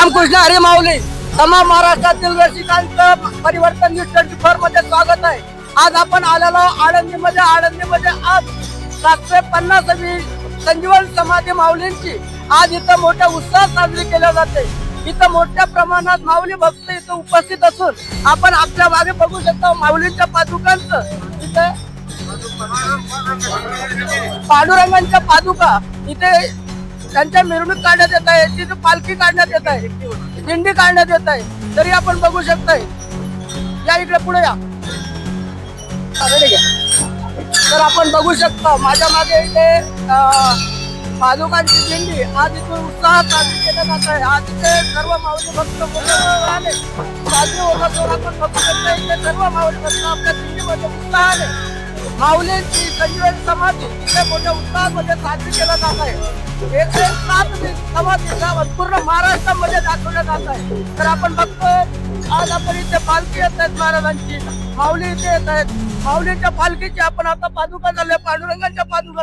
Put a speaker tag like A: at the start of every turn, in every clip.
A: रामकृष्ण हरे माऊली तमाम महाराष्ट्रातील रसिकांचं परिवर्तन न्यूज ट्वेंटी फोरमध्ये स्वागत आहे. आज आपण आलेलो आळंदीमध्ये. आळंदीमध्ये आज सातशे पन्नासवी संजीवन समाधी माऊलींची. आज इथं मोठ्या उत्साहात साजरी केल्या जाते. इथं मोठ्या प्रमाणात माऊली भक्त इथं उपस्थित असून आपण आपल्या मागे बघू शकता माऊलींच्या पादुकांचं. इथं पांडुरंगांच्या पादुका इथे त्यांच्या मिरवणूक काढण्यात येत आहे तिथे पालखी काढण्यात येत आहे दिंडी काढण्यात येत आहे. तरी आपण बघू शकताय. या इकडे पुढे या. तर आपण बघू शकता माझ्या मागे इथे पादुकांची दिंडी आज इथून उत्साहात साजरी केल्या जात आहे. आज इथे सर्व माऊली भक्त आले. साजरी होता जोरातून आपण बघू इथे सर्व माऊली भक्त आपल्या दिंडीमध्ये उत्साहाने माऊलींची संजीवन समाधी इथे मोठ्या उत्साहामध्ये साजरी केला जात आहे. एकशे सात समाधीचा पूर्ण महाराष्ट्रामध्ये दाखवल्या जात आहे. तर आपण बघतो आज आपण इथे पालखी येत आहेत महाराजांची. माऊली इथे येत आहेत. माऊलीच्या पालखीची आपण आता पादुका झाल्या पांडुरंगांच्या पादुका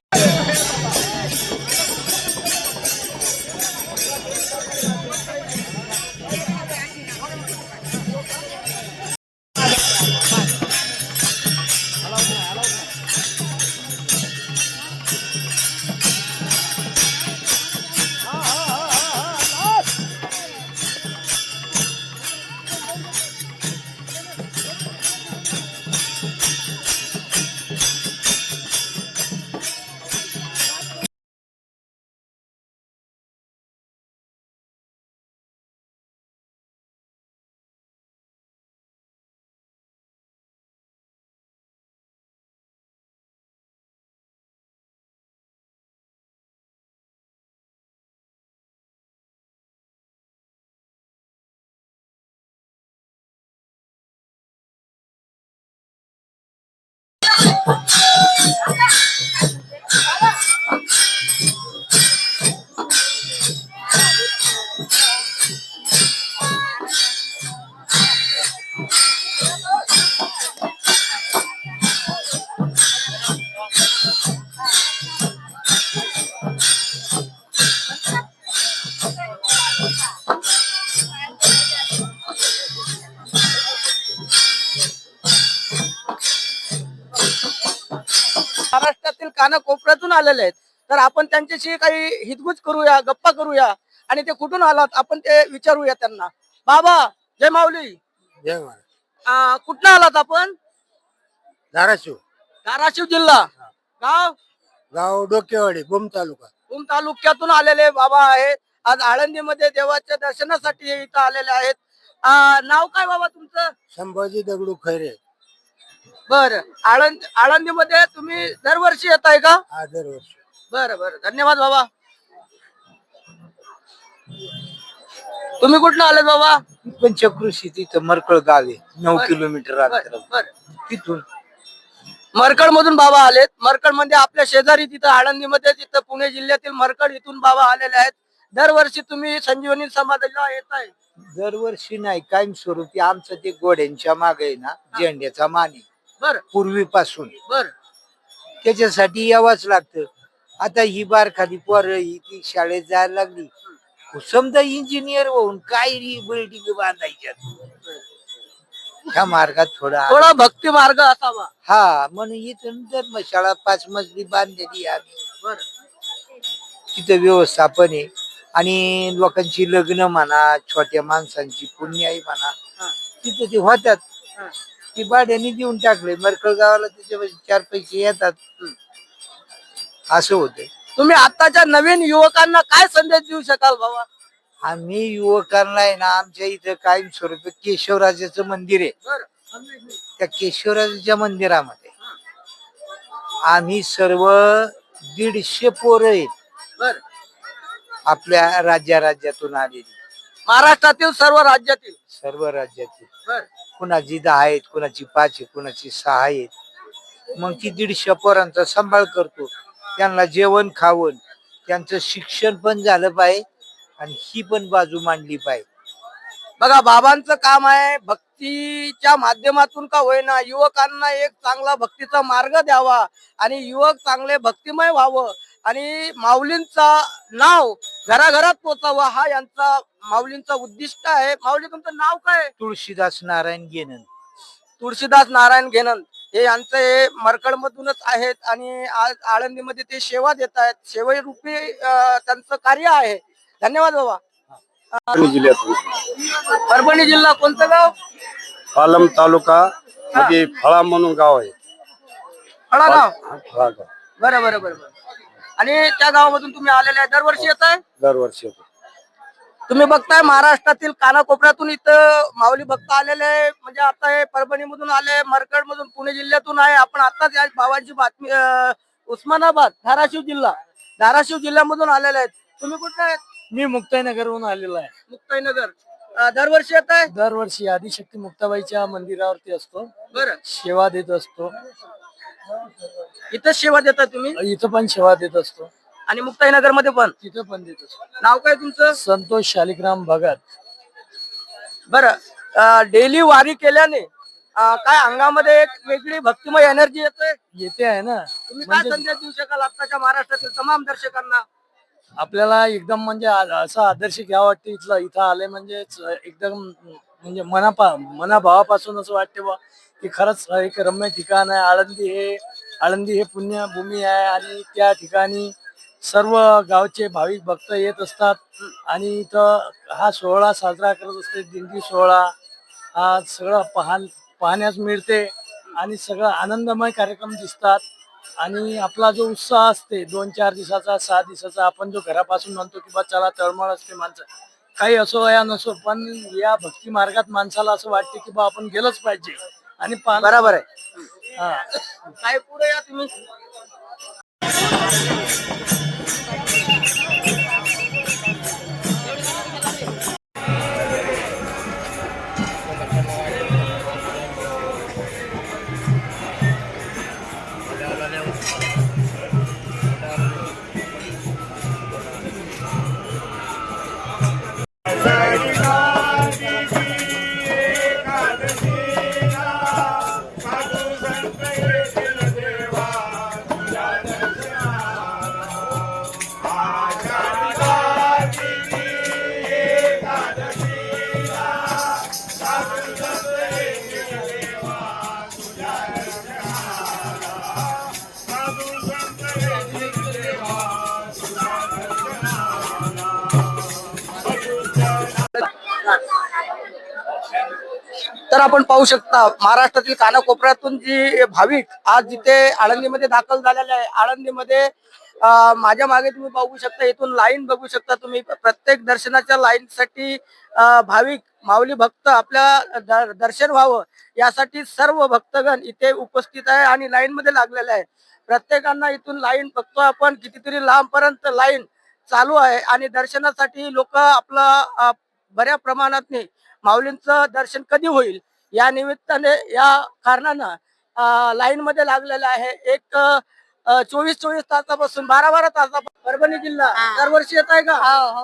A: कानाकोपऱ्यातून आलेले आहेत. तर आपण त्यांच्याशी काही हितगुज करूया गप्पा करूया आणि ते कुठून आलात आपण ते विचारूया त्यांना. बाबा जय माऊली.
B: जय
A: आ, कुठनं आलात आपण?
B: धाराशिव.
A: धाराशिव जिल्हा. गाव?
B: गाव डोकेवाडी गुम तालुका.
A: भूम तालुक्यातून आलेले बाबा आहेत. आज आळंदीमध्ये देवाच्या दर्शनासाठी इथं आलेले आहेत. नाव काय बाबा तुमचं?
B: संभाजी दगडू खैरे.
A: बर. आळंद आळंदीमध्ये तुम्ही दरवर्षी येत आहे का?
B: हा दरवर्षी.
A: बर बर. धन्यवाद बाबा. तुम्ही कुठनं आले बाबा?
C: पंचकृषी तिथं मरकळ गाव आहे. नऊ
A: बर.
C: किलोमीटर
A: बर
C: अंतरावर
A: बर.
C: तिथून.
A: मरकड मधून बाबा आलेत. मरकडमध्ये आपल्या शेजारी तिथं आळंदीमध्ये तिथं पुणे जिल्ह्यातील मरकड इथून बाबा आलेले आहेत. दरवर्षी तुम्ही संजीवनी समाधीला येत आहे
C: दरवर्षी नाही कायमस्वरूपी आमचं ते गोड्यांच्या मागे आहे ना झेंड्याचा माने.
A: बर.
C: पूर्वीपासून.
A: बर.
C: त्याच्यासाठी यावंच लागतं. आता ही बारखाली पोरं ही ती शाळेत जायला लागली. समजा इंजिनियर होऊन काय बिल्डिंग बांधायच्या ह्या मार्गात थोडा
A: थोडा भक्ती मार्ग असावा.
C: हा म्हणून इथून धर्मशाळा पाच मजली बांधलेली आम्ही.
A: बर.
C: तिथं व्यवस्थापन आहे. आणि लोकांची लग्न म्हणा छोट्या माणसांची पुण्याई म्हणा. तिथं ते होतात. ती भाड्याने देऊन टाकले. मरकळ गावाला त्याच्या चार पैसे येतात. असं होतं
A: तुम्ही आताच्या नवीन युवकांना काय संदेश देऊ शकाल बाबा?
C: आम्ही युवकांना आहे ना आमच्या इथं कायमस्वरूपी केशवराजाचं मंदिर आहे. त्या केशवराजाच्या मंदिरामध्ये. आम्ही सर्व दीडशे पोरं आहेत. आपल्या राज्या राज्यातून आलेली.
A: महाराष्ट्रातील सर्व राज्यातील?
C: सर्व राज्यातील. कुणाची दहा आहेत कुणाची पाच आहे कुणाची सहा आहेत. मग ती दीडशे पोरांचा सांभाळ करतो. त्यांना जेवण खावण त्यांचं शिक्षण पण झालं पाहिजे आणि ही पण बाजू मांडली पाहिजे.
A: बघा बाबांचं काम आहे भक्तीच्या माध्यमातून का होईना युवकांना एक चांगला भक्तीचा मार्ग द्यावा आणि युवक चांगले भक्तिमय व्हावं आणि माऊलींचा नाव घराघरात पोचावं हा यांचा माऊलींचा उद्दिष्ट आहे. माऊली तुमचं नाव काय?
C: तुळशीदास नारायण गेनन
A: तुळशीदास नारायण घेनन. हे यांचे हे मरकड मधूनच आहेत आणि आज आळंदीमध्ये ते सेवा देत आहेत. सेवे रूपी त्यांचं कार्य आहे. धन्यवाद बाबा. परभणी जिल्हा कोणतं गाव?
D: पालम तालुका मध्ये फळा म्हणून गाव आहे.
A: फळा गाव.
D: फळा गाव.
A: बरं बरं बरं बरं. आणि त्या गावामधून तुम्ही आलेले आहे. दरवर्षी येत आहे?
D: दरवर्षी येतो.
A: तुम्ही बघताय महाराष्ट्रातील कानाकोपऱ्यातून इथं माऊली भक्त आलेले आहे. म्हणजे आता हे परभणी मधून आले मरकड मधून पुणे जिल्ह्यातून आहे. आपण आताच या भावाची बातमी अं, उस्मानाबाद धाराशिव जिल्हा. धाराशिव जिल्ह्यामधून आलेले आहेत. तुम्ही कुठे आहेत?
E: मी मुक्ताईनगरहून आलेलो आहे.
A: मुक्ताईनगर. अं, दरवर्षी येत आहे?
E: दरवर्षी आदिशक्ती मुक्ताबाईच्या मंदिरावरती असतो.
A: बरं.
E: सेवा देत असतो.
A: इथं सेवा देता तुम्ही?
E: इथं पण सेवा देत असतो.
A: आणि मुक्ताईनगरमध्ये पण?
E: तिथं पण देत असतो.
A: नाव काय तुमचं?
E: संतोष शालिग्राम भगत.
A: बरं डेली वारी केल्याने अं, काय अंगामध्ये एक वेगळी भक्तिमय एनर्जी येते?
E: येते आहे ना.
A: तुम्ही काय
E: म्हणजे
A: संदेश देऊ शकाल आताच्या महाराष्ट्रातील तमाम दर्शकांना?
E: आपल्याला एकदम म्हणजे आ- असा आदर्श घ्यावा वाटते इथलं इथं आले म्हणजे च- एकदम म्हणजे मनापा मनाभावापासून असं वाटते बा की खरंच एक रम्य ठिकाण आहे. आळंदी हे आळंदी हे पुण्यभूमी आहे आणि त्या ठिकाणी सर्व गावचे भाविक भक्त येत असतात आणि इथं हा सोहळा साजरा करत असते दिंडी सोहळा. हा सगळं पाहण पाहण्यास मिळते आणि सगळं आनंदमय कार्यक्रम दिसतात. आणि आपला जो उत्साह असते दोन चार दिवसाचा सहा दिवसाचा आपण जो घरापासून म्हणतो की बा चला तळमळ असते माणसं. काही असो या नसो पण या भक्ती मार्गात माणसाला असं वाटते की बा आपण गेलंच पाहिजे. आणि
A: बरोबर आहे.
E: हा.
A: काय पुढे या तुम्ही? तर आपण पाहू शकता महाराष्ट्रातील कानाकोपऱ्यातून जी भाविक आज जिथे आळंदीमध्ये दाखल झालेले आहे आळंदीमध्ये माझ्या मागे तुम्ही बघू शकता इथून लाईन बघू शकता तुम्ही. प्रत्येक दर्शनाच्या लाईन साठी भाविक माऊली भक्त आपल्या दर्शन व्हावं यासाठी सर्व भक्तगण इथे उपस्थित आहे आणि लाईन मध्ये लागलेले आहे. प्रत्येकांना इथून लाईन बघतो आपण कितीतरी लांब पर्यंत लाईन चालू आहे आणि दर्शनासाठी लोक आपलं बऱ्या प्रमाणात माऊलींचं दर्शन कधी होईल? या निमित्ताने या कारणानं लाईन मध्ये लागलेलं आहे. एक चोवीस चोवीस तासापासून बारा बारा तासापासून परभणी जिल्हा दरवर्षी येत आहे का?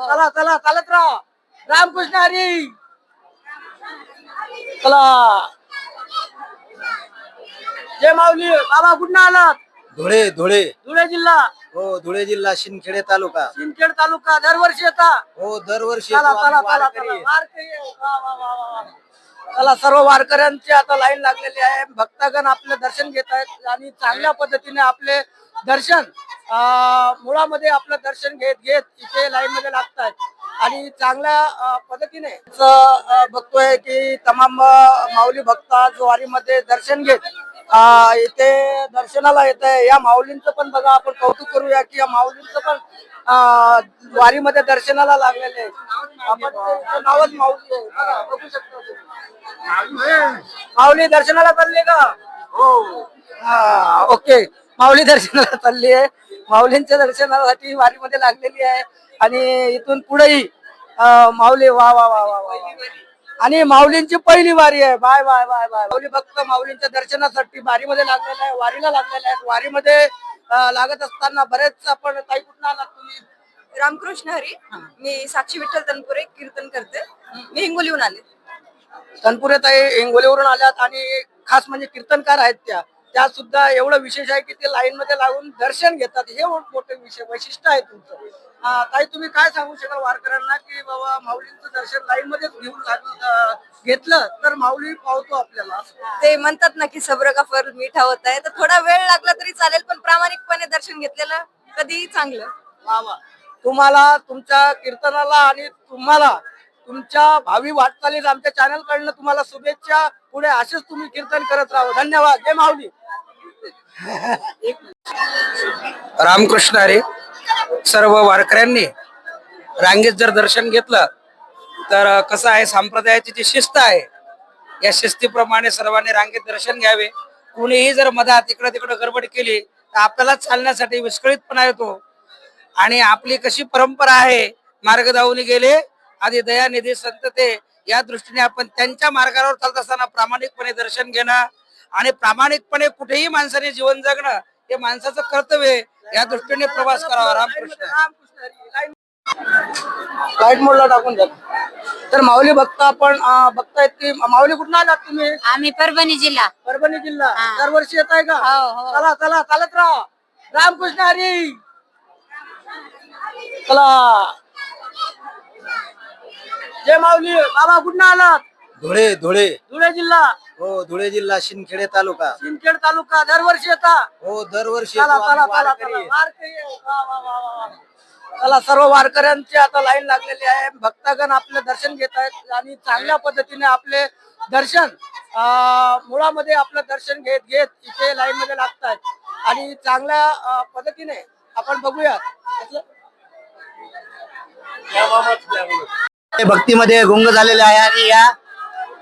A: चला चला चालत राहा. रामकृष्ण हरी. चला. जय माऊली. बाबा कुठं आलात?
C: धुळे धुळे.
A: धुळे जिल्हा.
C: हो धुळे जिल्हा शिंदखेडे तालुका
A: सिंदखेड तालुका दरवर्षी येता
C: हो दरवर्षी
A: चला
C: येतो
A: चला
C: आम्ही
A: चला
C: वारकरी
A: चला
C: आहे.
A: वारकरी आहे. वा, वा, वा, वा, वा. चला सर्व वारकऱ्यांची आता लाईन लागलेली आहे भक्तगण आपले दर्शन घेत आहेत आणि चांगल्या पद्धतीने आपले दर्शन अं, मुळामध्ये आपलं दर्शन घेत घेत इथे लाईन मध्ये लागतात आणि चांगल्या अं, पद्धतीने अं, बघतोय की तमाम अं, माऊली भक्त आज वारीमध्ये दर्शन घेत इथे दर्शनाला येत आहे या माऊलींचं पण बघा आपण कौतुक करूया की या माऊलींचं पण वारीमध्ये दर्शनाला लागलेले आहे. आपण नावच माऊली आहे. बघा, शकता. माऊली दर्शनाला चालले का हो हा ओके माऊली दर्शनाला चालली आहे माऊलींच्या दर्शनासाठी वारीमध्ये लागलेली आहे आणि इथून पुढेही माऊली वा वा वा वा वा. आणि माऊलींची पहिली वारी आहे. Bye bye bye bye. Mauli भक्त माऊलींच्या दर्शनासाठी वारीमध्ये लागलेला आहे वारीला लागलेला आहे वारीमध्ये लागत असताना बरेच आपण काही कुठं आलात तुम्ही?
F: रामकृष्ण हरी. मी साक्षी विठ्ठल तनपुरे कीर्तन करते. मी हिंगोलीहून आले.
A: तनपुरे ताई हिंगोलीवरून आल्यात आणि खास म्हणजे कीर्तनकार आहेत त्या. त्या सुद्धा एवढं विशेष आहे की ते लाईन मध्ये लागून दर्शन घेतात. हे मोठं विषय वैशिष्ट्य आहे तुमचं. ताई तुम्ही काय सांगू शकाल वारकऱ्यांना की बाबा माऊलींचं दर्शन लाईन मध्ये घेऊन घेतलं तर माऊली पावतो आपल्याला.
F: ते म्हणतात ना की सब्र का फल मीठा होत आहे. तर थोडा वेळ लागला तरी चालेल पण प्रामाणिकपणे दर्शन घेतलेलं कधीही चांगलं.
A: वा वा. तुम्हाला तुमच्या कीर्तनाला आणि तुम्हाला तुमच्या भावी वाटचालीस आमच्या चॅनल कडनं तुम्हाला शुभेच्छा. पुढे असेच तुम्ही कीर्तन करत राहा. धन्यवाद. जय माऊली.
G: रामकृष्ण हरे. सर्व वारकऱ्यांनी रांगेत जर दर्शन घेतलं तर कसं आहे संप्रदायाची जी शिस्त आहे या शिस्तीप्रमाणे सर्वांनी रांगेत दर्शन घ्यावे. कुणीही जर मधात इकडं तिकडं गडबड केली तर आपल्याला चालण्यासाठी विस्कळीतपणा येतो. आणि आपली कशी परंपरा आहे मार्ग धावून गेले आधी दयानिधी संतते या दृष्टीने आपण त्यांच्या मार्गावर चालत असताना प्रामाणिकपणे दर्शन घेणं आणि प्रामाणिकपणे कुठेही माणसाने जीवन जगणं हे माणसाचं कर्तव्य आहे. या दृष्टीने प्रवास करावा रामकृष्ण
A: लाइट मोडला टाकून द्या. तर माऊली भक्त आपण अं, बघतायत की माऊली कुठून आलात तुम्ही?
H: आम्ही परभणी जिल्हा.
A: परभणी जिल्हा.
H: हा.
A: दरवर्षी येत आहे का?
H: हो, हो.
A: चला चला चालत राहा. रामकृष्ण हरी. चला. जय माऊली. बाबा कुठून आलात?
C: धुळे धुळे.
A: धुळे जिल्हा.
C: हो धुळे जिल्हा शिंदखेडे तालुका.
A: सिंदखेड तालुका दरवर्षी येता.
C: हो दरवर्षी
A: चला
C: येतो
A: चला
C: आम्ही
A: चला
C: वारकरी.
A: चला वारकरी आहे. वा, वा, वा, वा, वा. चला सर्व वारकऱ्यांची आता लाईन लागलेली आहे. भक्तगण आपले दर्शन घेत आहेत आणि चांगल्या पद्धतीने आपले दर्शन अं, मुळामध्ये आपलं दर्शन घेत घेत इथे लाईन मध्ये लागतात आणि चांगल्या अं, पद्धतीने आपण बघूया
C: ते भक्तीमध्ये गुंग झालेले आहे आणि या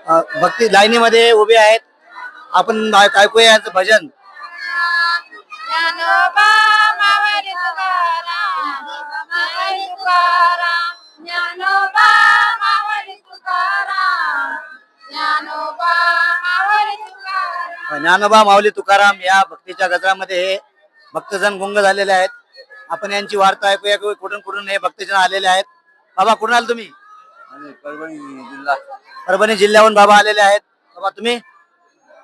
C: भक्ती लाईनीमध्ये उभे आहेत. आपण ऐकूया यांचं भजन.
H: ज्ञानोबा
C: माऊली तुकाराम या भक्तीच्या गजरामध्ये हे भक्तजन गुंग झालेले आहेत. आपण यांची वार्ता ऐकूया कुठून कुठून हे भक्तजन आलेले आहेत. बाबा कुठून आले तुम्ही?
D: परभणी जिल्हा.
C: परभणी जिल्ह्याहून बाबा आलेले आहेत. बाबा तुम्ही?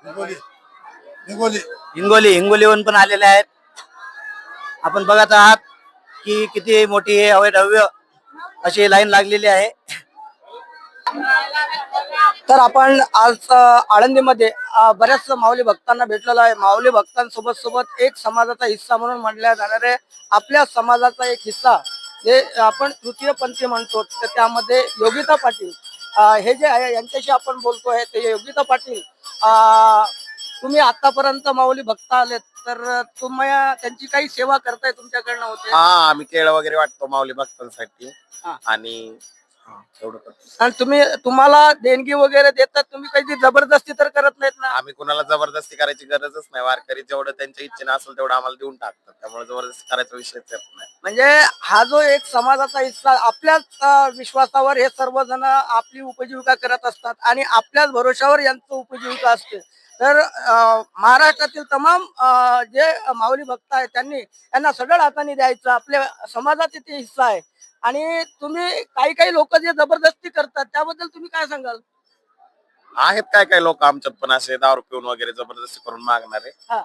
B: हिंगोली. हिंगोली.
C: हिंगोली हिंगोलीहून पण आलेले आहेत. आपण बघत आहात की किती मोठी हे अवैधव्य अशी लाईन लागलेली आहे.
A: तर आपण आज आळंदीमध्ये बऱ्याच माऊली भक्तांना भेटलेलो आहे. माऊली भक्तांसोबत सोबत एक समाजाचा हिस्सा म्हणून म्हणल्या जाणारे आपल्या समाजाचा एक हिस्सा. जे आपण तृतीयपंथी म्हणतो तर त्यामध्ये योगिता पाटील हे जे आहे यांच्याशी आपण बोलतोय ते योगिता पाटील तुम्ही आतापर्यंत माऊली भक्त आलेत तर तुम्ही त्यांची काही सेवा करताय तुमच्याकडनं होते
D: हा आम्ही केळ वगैरे वाटतो माऊली भक्तांसाठी. आणि एवढं करतो.
A: आणि तुम्ही तुम्हाला देणगी वगैरे देतात तुम्ही काही जबरदस्ती तर करत नाहीत ना?
D: आम्ही कुणाला जबरदस्ती करायची गरजच नाही. वारकरी जेवढं त्यांच्या इच्छेने असेल तेवढं आम्हाला देऊन टाकतात. त्यामुळे जबरदस्ती करायचा विषयच येत नाही.
A: म्हणजे हा जो एक समाजाचा हिस्सा आपल्याच अं, विश्वासावर हे सर्वजण आपली उपजीविका करत असतात आणि आपल्याच भरोशावर यांचं उपजीविका असते. तर अं, महाराष्ट्रातील तमाम अं, जे माऊली भक्त आहेत त्यांनी यांना सगळं हाताने द्यायचं. आपल्या समाजाचे ते हिस्सा आहे. आणि तुम्ही काही काही लोक जे जबरदस्ती करतात त्याबद्दल तुम्ही काय सांगाल
D: आहेत काय काय लोक आमच्यात पण असे दारू पिऊन वगैरे जबरदस्ती करून मागणारे
A: हा.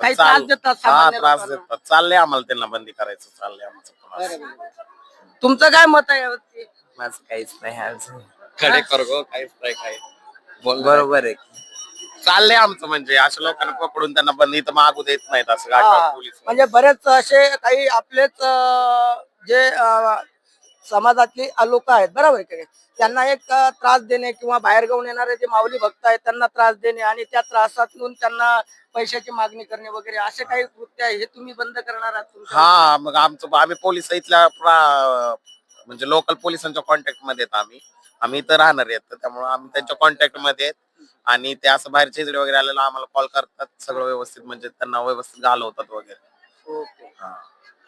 A: काही
D: चाल-
A: त्रास देतात
D: हा
A: सामान्य
D: त्रास
A: लोकांना.
D: देतात चाललंय आम्हाला त्यांना बंदी करायचं चाललंय आमचं पण असं.
A: तुमचं काय मत आहे यावरती?
G: माझं काहीच नाही अजून
D: खडे कर गो काहीच नाही काय बोल
G: बरोबर आहे
D: चाललंय आमचं म्हणजे अशा लोकांना पकडून त्यांना बंदी तर मागू देत नाहीत असं
A: हा.
D: पोलीस
A: म्हणजे बरेच असे काही आपलेच अं, जे समाजातली लोक आहेत बरोबर आहे की? त्यांना एक त्रास देणे किंवा बाहेर गावून येणारे जे माऊली भक्त आहेत त्यांना त्रास देणे आणि त्या त्रासातून त्यांना पैशाची मागणी करणे वगैरे असे काही कृत्य आहे हे तुम्ही बंद करणार आहात?
D: हा मग आमचं आम्ही पोलीस इथल्या म्हणजे लोकल पोलिसांच्या कॉन्टॅक्टमध्ये आहेत आम्ही आम्ही इथं राहणार आहेत त्यामुळे आम्ही त्यांच्या कॉन्टॅक्टमध्ये आणि ते असं बाहेरचे वगैरे आलेलं आम्हाला कॉल करतात सगळं व्यवस्थित म्हणजे त्यांना व्यवस्थित घालवतात वगैरे
A: ओके.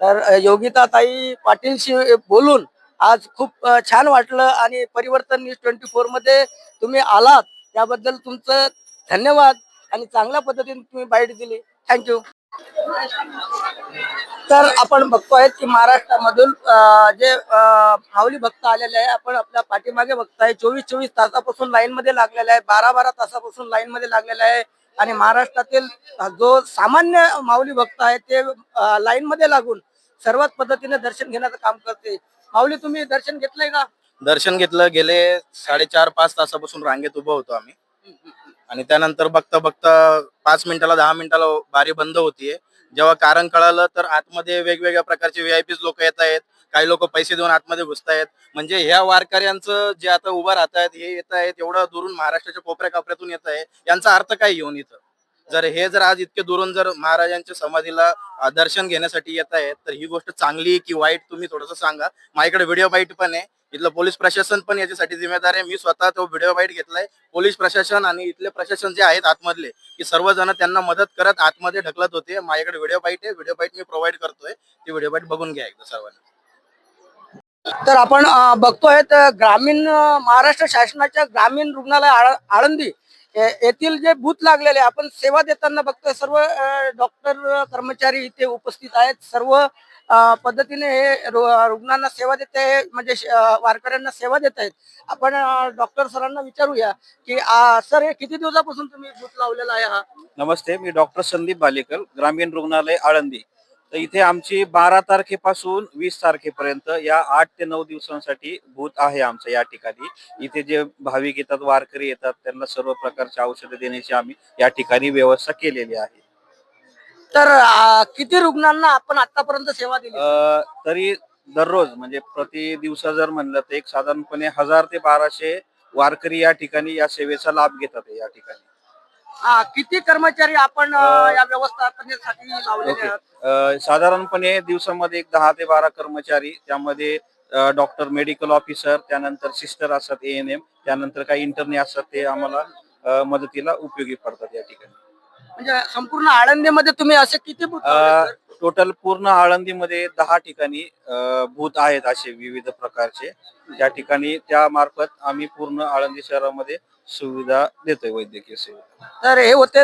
A: तर योगिताताई योगिता ताई पाटीलशी बोलून आज खूप छान वाटलं आणि परिवर्तन न्यूज ट्वेंटी फोरमध्ये तुम्ही आलात. त्याबद्दल तुमचं धन्यवाद आणि चांगल्या पद्धतीने तुम्ही बाईट दिली. थँक्यू तर आपण बघतोय की महाराष्ट्रामधून जे माऊली भक्त आलेले आहे आपण आपल्या पाठीमागे बघताय चोवीस चोवीस तासापासून लाईन मध्ये लागलेला आहे बारा बारा तासापासून लाईन मध्ये लागलेला आहे. आणि महाराष्ट्रातील जो सामान्य माऊली भक्त आहे ते लाईन मध्ये लागून सर्वात पद्धतीने दर्शन घेण्याचं काम करते. माऊली तुम्ही दर्शन घेतलंय का?
D: दर्शन घेतलं गेले साडेचार पाच तासापासून रांगेत उभं होतो आम्ही. आणि त्यानंतर बघता बघता पाच मिनिटाला दहा मिनिटाला बारी बंद होतीये. जेव्हा कारण कळालं तर आतमध्ये वेगवेगळ्या प्रकारचे व्हीआयपी लोक येत आहेत. काही लोक पैसे देऊन आतमध्ये घुसतायत. म्हणजे ह्या वारकऱ्यांचं जे आता उभं राहतायत हे येत आहेत एवढं दुरून महाराष्ट्राच्या कोपऱ्या कापऱ्यातून येत आहे यांचा अर्थ काय येऊन इथं? जर हे जर आज इतके दुरून जर महाराजांच्या समाधीला दर्शन घेण्यासाठी येत आहेत तर ही गोष्ट चांगली की वाईट तुम्ही थोडस सांगा. माझ्याकडे व्हिडिओ बाईट पण आहे. इथलं पोलीस प्रशासन पण याच्यासाठी जिम्मेदार आहे. मी स्वतः तो व्हिडिओ बाईट घेतलाय. पोलीस प्रशासन आणि इथले प्रशासन जे आहेत आतमधले की सर्वजण त्यांना मदत करत आतमध्ये ढकलत होते. माझ्याकडे व्हिडिओ बाईट आहे. व्हिडिओ बाईट मी प्रोव्हाइड करतोय. ती व्हिडिओ बाईट बघून घ्या एकदा सर्वांना.
A: तर आपण बघतोय तर ग्रामीण महाराष्ट्र शासनाच्या ग्रामीण रुग्णालय आळंदी येथील जे बूथ लागलेले आहे, आपण सेवा देताना बघतोय सर्व डॉक्टर कर्मचारी इथे उपस्थित आहेत. सर्व पद्धतीने हे रुग्णांना सेवा देत आहे म्हणजे वारकऱ्यांना सेवा देत आहेत. आपण डॉक्टर सरांना विचारूया की सर हे किती दिवसापासून तुम्ही बूथ लावलेला आहे हा?
I: नमस्ते मी डॉक्टर संदीप बालेकर ग्रामीण रुग्णालय आळंदी. तर इथे आमची बारा तारखेपासून वीस तारखेपर्यंत या आठ ते नऊ दिवसांसाठी बूथ आहे आमचं या ठिकाणी. इथे जे भाविक येतात वारकरी येतात त्यांना सर्व प्रकारची औषधे देण्याची आम्ही या ठिकाणी व्यवस्था केलेली आहे.
A: तर किती रुग्णांना आपण आतापर्यंत सेवा दिली?
I: अ, तरी दररोज म्हणजे प्रति दिवसा जर म्हणलं तर एक साधारणपणे हजार ते बाराशे वारकरी या ठिकाणी या सेवेचा लाभ घेतात या ठिकाणी.
A: हा, किती कर्मचारी आपण अ, या व्यवस्थापनेसाठी लावलेले
I: ओके.
A: आहेत
I: अ, साधारणपणे दिवसामध्ये एक दहा ते बारा कर्मचारी त्यामध्ये डॉक्टर मेडिकल ऑफिसर त्यानंतर सिस्टर असतात ए एन एम त्यानंतर काही इंटरने असतात ते आम्हाला अ, मदतीला उपयोगी पडतात या ठिकाणी
A: म्हणजे संपूर्ण आळंदीमध्ये तुम्ही असे किती booth लावले, सर?
I: टोटल पूर्ण आळंदीमध्ये दहा ठिकाणी भूत आहेत असे विविध प्रकारचे. ज्या ठिकाणी त्या मार्फत आम्ही पूर्ण आळंदी शहरामध्ये सुविधा देतोय वैद्यकीय सेवा
A: तर हे होते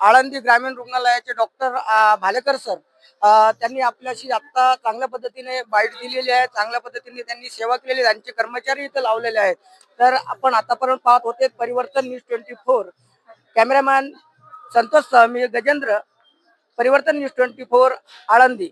A: आळंदी ग्रामीण रुग्णालयाचे डॉक्टर भालेकर सर. त्यांनी आपल्याशी आता चांगल्या पद्धतीने बाईट दिलेली आहे. चांगल्या पद्धतीने त्यांनी सेवा केलेली आहे. त्यांचे कर्मचारी इथे लावलेले आहेत. तर आपण आतापर्यंत पाहत होते Parivartan news twenty four. Cameraman Santosh सह मी Gajendra. Parivartan news twenty four Alandi.